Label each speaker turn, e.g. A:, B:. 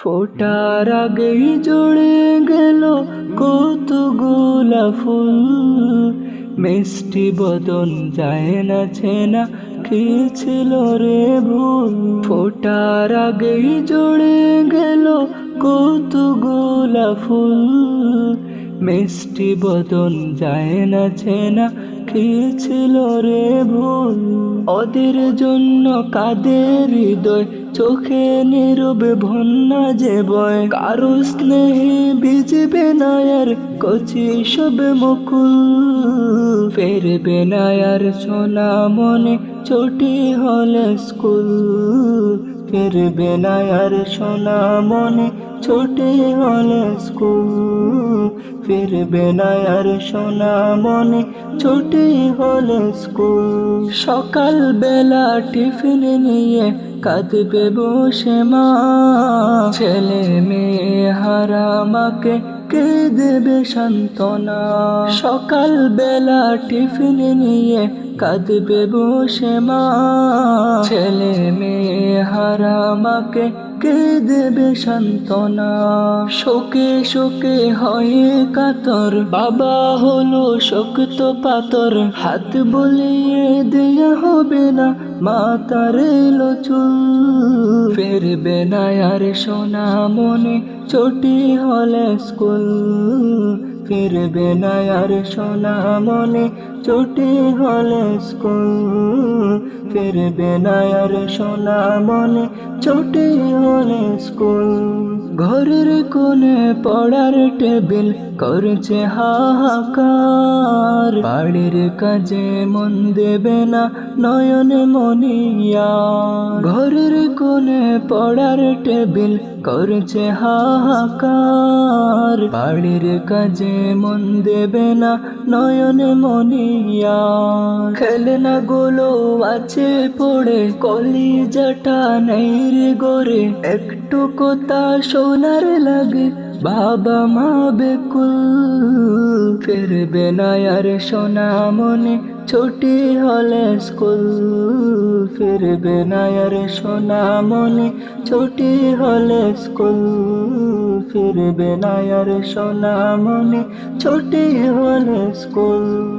A: ফোটার আগেই জুড়ে গেল কতগুলা ফুল। মিষ্টি বদন যায় না ছেনা, কি ছিল রে ভুল? ফোটার আগেই জুড়ে গেল কতগুলা ফুল। মিষ্টি বদন যায় না ছেনা ছিল রে ভুল? ওদের জন্য কাদের হৃদয়? চোখে নীরবে ভন্না যে বয়? কারও স্নেহে ভিজবে না আর কচি সব মুকুল। ফেরবে না আর সোনা মনে ছোটি হলে স্কুল। ফিরবে না আর সোনা মনে ছোটে হলে স্কুল। ফিরবে না আর সোনা মনে ছোটে হলে স্কুল। সকাল বেলা টিফিন নিয়ে কাঁদবে বসে মা। ছেলে মেয়ে হারা মাকে কে দেবে সান্ত্বনা? সকাল বেলা টিফিন নিয়ে কাঁদবে বসে মা। ছেলে মেয়ে হারা মাকে কে দেবে সান্ত্বনা। শোকে শোকে হয়ে কাতর। বাবা হলো শক্ত পাতর হাত বলিয়ে দেয়া হবে না। মা তার এলো চুল, ফেরবে না আর সোনা মনে চটি হলে স্কুল, ফিরবে না আর সোনা মনে চটি হলে স্কুল, ফিরবে না আর সোনা মনে চটি হলে স্কুল। ঘরের কোণে পড়ার টেবিল করছে হাহাকার। বাড়ির কাজে মন দেবে না নয়ন মনিয়া। ঘরের কোণে পড়ার টেবিল করছে হাহাকার। বাড়ির কাজে মন দেবে না নয়ন মনিয়া। খেলনা গুলো আছে পড়ে, কলিজাটা নেই রে গোরে একটু কথা সোনার লাগে বাবা মা বেকুল, ফিরবে না আর সোনা মনে। ছুটি হলে স্কুল, ফিরবে না আর সোনা মনে। ছুটি হলে স্কুল, ফিরবে না আর সোনা মনে। ছুটি হলে স্কুল।